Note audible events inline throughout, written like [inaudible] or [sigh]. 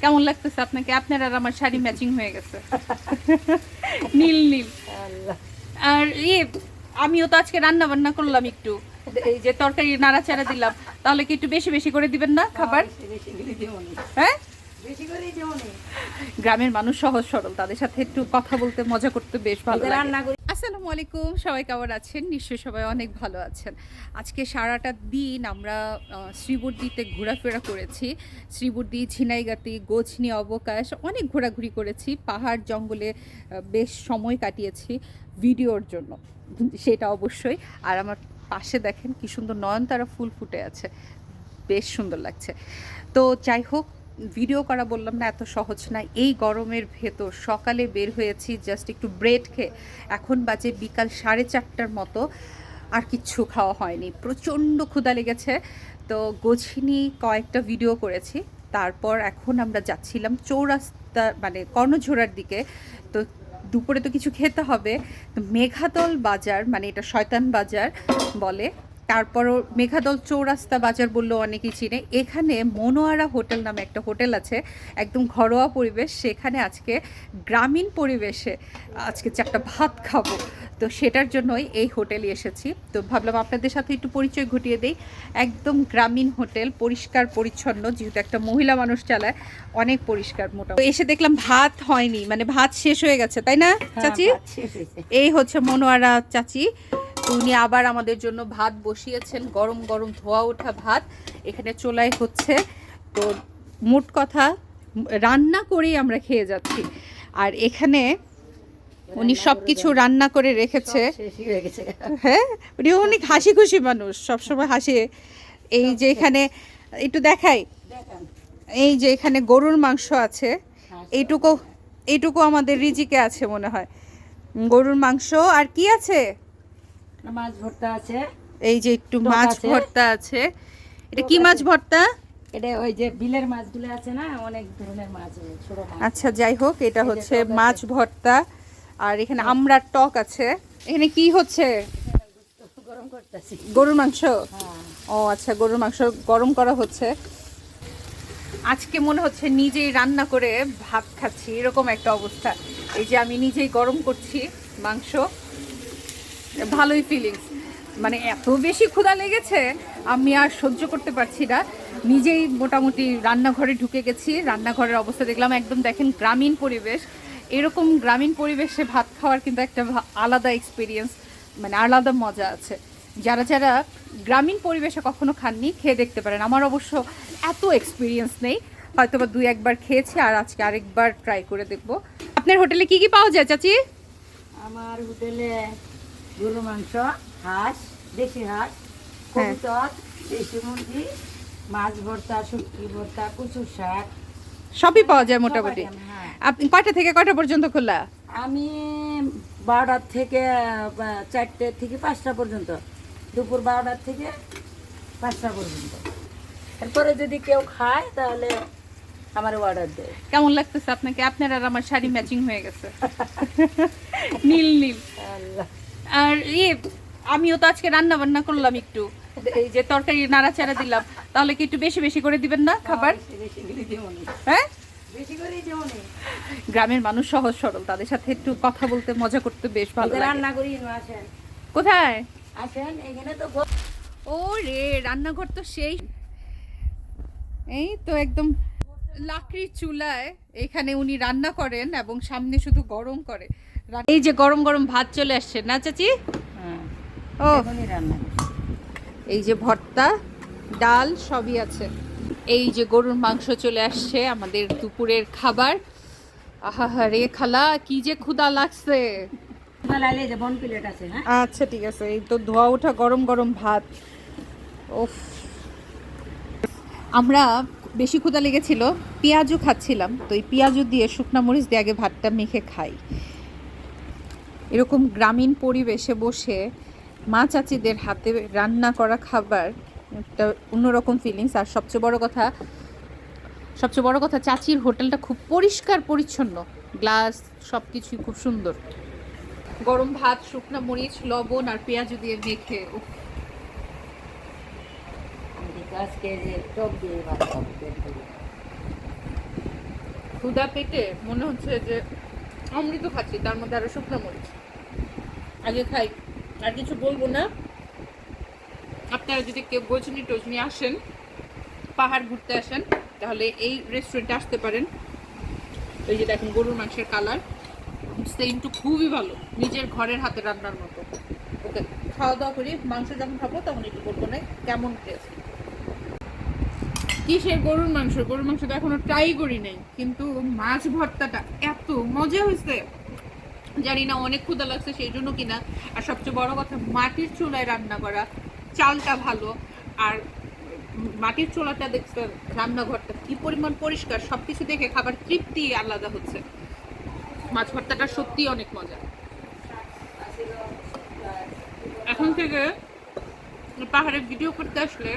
কেমন লাগতেছে আপনাকে? আপনার আর আমার শাড়ি ম্যাচিং হয়ে গেছে। [laughs] নীল নীল। আর ইয়ে আমিও তো আজকে রান্না বান্না করলাম একটু। এই যে তরকারি নাড়াচাড়া দিলাম। তাহলে কি একটু বেশি বেশি করে দিবেন না খাবার? হ্যাঁ? করেই দেবনি গ্রামের মানুষ সহজ সরল। তাদের সাথে একটু কথা বলতে মজা করতে বেশ ভালো রান্না আসসালামু আলাইকুম। সবাই কেমন আছেন? নিশ্চয়ই সবাই অনেক ভালো আছেন। আজকে সারাটা দিন আমরা শ্রীবর্দিতে ঘোরাফেরা করেছি। শ্রীবর্দি, ঝিনাইগাতি, গোছনি, অবকাশ অনেক ঘোরাঘুরি করেছি। পাহাড় জঙ্গলে বেশ সময় কাটিয়েছি ভিডিওর জন্য। সেটা অবশ্যই। আর আমার পাশে দেখেন কি সুন্দর নয়নতারা ফুল ফুটে আছে। বেশ সুন্দর লাগছে। তো যাই হোক ভিডিও করা বললাম না, এত সহজ না। এই গরমের ভেতর সকালে বের হয়েছি জাস্ট একটু ব্রেড খেয়ে। এখন বাজে বিকাল সাড়ে চারটার মতো, আর কিচ্ছু খাওয়া হয়নি। প্রচণ্ড ক্ষুধা লেগেছে। তো গোছিনি কয়েকটা ভিডিও করেছি। তারপর এখন আমরা যাচ্ছিলাম চৌরাস্তা মানে কর্ণঝোড়ার দিকে। তো দুপুরে তো কিছু খেতে হবে। তো মেঘাদল বাজার মানে এটা শয়তান বাজার বলে। তারপরও মেঘাদল চৌরাস্তা বাজার বললেও অনেকেই চিনে। এখানে মনোয়ারা হোটেল নামে একটা হোটেল আছে একদম ঘরোয়া পরিবেশ। সেখানে আজকে গ্রামীণ পরিবেশে আজকে চারটা ভাত খাব। তো সেটার জন্যই এই হোটেলে এসেছি। তো ভাবলাম আপনাদের সাথে একটু পরিচয় ঘটিয়ে দেই। একদম গ্রামীণ হোটেল পরিষ্কার পরিচ্ছন্ন যেহেতু একটা মহিলা মানুষ চালায় অনেক পরিষ্কার মোটামুটি। তো এসে দেখলাম ভাত হয়নি মানে ভাত শেষ হয়ে গেছে তাই না চাচি? হ্যাঁ, হয়েছে। এই হচ্ছে মনোয়ারা চাচি। উনি আবার আমাদের জন্য ভাত বসিয়েছেন। গরম গরম ধোয়া ওঠা ভাত। এখানে চোলাই হচ্ছে। তো মোট কথা রান্না করেই আমরা খেয়ে যাচ্ছি। আর এখানে উনি সব কিছু রান্না করে রেখেছে। হয়ে উনি অনেক হাসি খুশি মানুষ। সবসময় হাসি। এই যে এখানে একটু দেখাই। এই যে এখানে গরুর মাংস আছে। এইটুকু এইটুকু আমাদের রিজিকে আছে মনে হয়। গরুর মাংস। আর কি আছে? মাছ ভর্তা আছে। এই যে একটু মাছ। ভর্তা আছে। এটা কি মাছ ভর্তা? এটা ওই যে বিলের মাছগুলো আছে না অনেক ধরনের মাছ ছোট মাছ। আচ্ছা যাই হোক এটা হচ্ছে মাছ ভর্তা। আর এখানে আমড়ার টক আছে। এখানে কি হচ্ছে? গরম করতেছি। গরুর মাংস? হ্যাঁ। ও আচ্ছা গরুর মাংস গরম করা হচ্ছে। আজকে মনে হচ্ছে নিজেই রান্না করে ভাত খাচ্ছি এরকম একটা অবস্থা। এই যে আমি নিজেই গরম করছি মাংস। ভালোই ফিলিংস মানে এত বেশি ক্ষুধা লেগেছে, আমি আর সহ্য করতে পারছি না। নিজেই মোটামুটি রান্নাঘরে ঢুকে গেছি, রান্নাঘরের অবস্থা দেখলাম একদম দেখেন গ্রামীণ পরিবেশ। এরকম গ্রামীণ পরিবেশে ভাত খাওয়ার কিন্তু একটা আলাদা এক্সপিরিয়েন্স মানে আলাদা মজা আছে। যারা যারা গ্রামীণ পরিবেশে কখনো খাননি, খেয়ে দেখতে পারেন। আমার অবশ্য এত এক্সপিরিয়েন্স নেই। হয়তো বা দুই একবার খেয়েছি আর আজকে আরেকবার ট্রাই করে দেখব। আপনার হোটেলে কি কি পাওয়া যায়, চাচি? আমার হোটেলে গরু মাংস হাঁস দেশি হাঁস হ্যাঁ। কবুতর দেশি মুরগি মাছ ভর্তা শুটকি ভর্তা কচুর শাক। সবই পাওয়া যায় মোটামুটি। হ্যাঁ। আপনি কয়টা থেকে কয়টা পর্যন্ত খোলা? আমি বারোটার থেকে চারটে থেকে পাঁচটা পর্যন্ত। দুপুর বারোটার থেকে পাঁচটা পর্যন্ত। এরপরে যদি কেউ খায় তাহলে আমার অর্ডার দেয়। কেমন লাগতেছে আপনাকে? আপনার আর আমার শাড়ি ম্যাচিং হয়ে গেছে। [laughs] নীল নীল। আল্লাহ। আর ইয়ে আমিও তো আজকে রান্না বান্না করলাম একটু। এই যে তরকারি নাড়াচাড়া দিলাম। তাহলে কি একটু বেশি বেশি করে দিবেন না খাবার? হ্যাঁ? গ্রামের মানুষ সহজ সরল তাদের সাথে একটু কথা বলতে মজা করতে বেশ ভালো রান্না করি কোথায়? আসেন এখানে তো ও রে রান্নাঘর তো সেই। এই তো একদম লাকড়ির চুলায় এখানে উনি রান্না করেন এবং সামনে শুধু গরম করে। এই যে গরম গরম ভাত চলে আসছে না চাচি? হ্যাঁ ও এই যে ভর্তা ডাল সবই আছে। এই যে গরুর মাংস চলে আসছে আমাদের দুপুরের খাবার। আহা রে খালা কি যে ক্ষুধা লাগছে। হ্যাঁ? আচ্ছা ঠিক আছে। এই তো ধোয়া ওঠা গরম গরম ভাত। ওফ। আমরা বেশি ক্ষুধা লেগেছিল পেঁয়াজও খাচ্ছিলাম। তো এই পেঁয়াজও দিয়ে শুকনা মরিচ দিয়ে আগে ভাতটা মেখে খাই। এরকম গ্রামীণ পরিবেশে বসে মা চাচিদের হাতে রান্না করা খাবার একটা অন্যরকম ফিলিংস আর সবচেয়ে বড় কথা সবচেয়ে বড় কথা চাচির হোটেলটা খুব পরিষ্কার পরিচ্ছন্ন। গ্লাস সব কিছুই খুব সুন্দর। গরম ভাত শুকনা মরিচ লবণ আর পেঁয়াজ দিয়ে মেখে। ক্ষুদা পেটে মনে হচ্ছে যে অমৃত খাচ্ছি তার মধ্যে আরও শুকনো মরিচ। আগে খাই আর কিছু বলব না? আপনারা যদি কেউ গজনি টজনি আসেন পাহাড় ঘুরতে আসেন তাহলে এই রেস্টুরেন্টে আসতে পারেন। এই যে দেখেন গরুর মাংসের কালার। সেন্টু খুবই ভালো নিজের ঘরের হাতে রান্নার মতো। ওকে খাওয়া দাওয়া করি মাংস যখন খাব তখন একটু বলব না কেমন টেস্ট কিসের গরুর মাংস? গরুর মাংস তো এখনও ট্রাই করি নাই। কিন্তু মাছ ভর্তাটা এত মজা হয়েছে। জানি না অনেক ক্ষুদা লাগছে সেই জন্য কিনা। আর সবচেয়ে বড় কথা, মাটির চুলায় রান্না করা চালটা ভালো। আর মাটির চোলাটা দেখছেন রান্নাঘরটা কি পরিমাণ পরিষ্কার, সবকিছু দেখে খাবার তৃপ্তি আলাদা হচ্ছে। মাছ ভর্তাটা সত্যি অনেক মজা। এখন থেকে পাহাড়ে ভিডিও করতে আসলে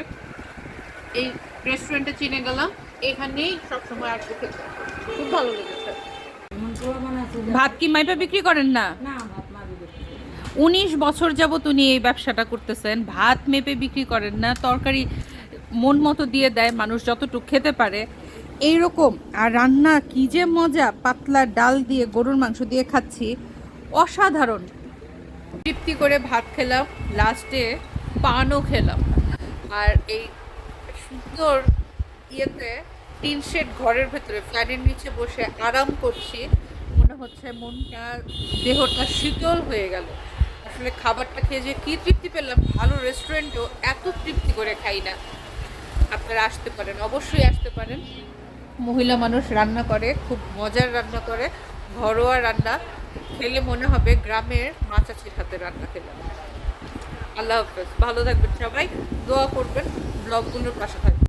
এই রেস্টুরেন্টে চিনে গেলাম। এখানেই সবসময় আসব খেতে খুব ভালো লেগেছে। ভাত কি মাইপা বিক্রি করেন না? উনিশ বছর যাবত উনি এই ব্যবসাটা করতেছেন। ভাত মেপে বিক্রি করেন না। তরকারি মন মতো দিয়ে দেয় মানুষ যতটুকু খেতে পারে। এই রকম আর রান্না কি যে মজা পাতলা ডাল দিয়ে গরুর মাংস দিয়ে খাচ্ছি। অসাধারণ। তৃপ্তি করে ভাত খেলাম। লাস্টে পানও খেলাম। আর এই সুন্দর ইয়েতে টিন শেড ঘরের ভেতরে, ফ্যানের নিচে বসে আরাম করছি। মনে হচ্ছে মনটা, দেহটা শীতল হয়ে গেল। আসলে খাবারটা খেয়ে যে কী তৃপ্তি পেলাম, ভালো রেস্টুরেন্টও এত তৃপ্তি করে খাই না। আপনারা আসতে পারেন, অবশ্যই আসতে পারেন। মহিলা মানুষ রান্না করে, খুব মজার রান্না করে, ঘরোয়া রান্না। খেলে মনে হবে গ্রামের মাছাচির হাতে রান্না খেলাম। আল্লাহ হাফেজ। ভালো থাকবেন সবাই, দোয়া করবেন। ব্লগগুলোর পাশে থাকবেন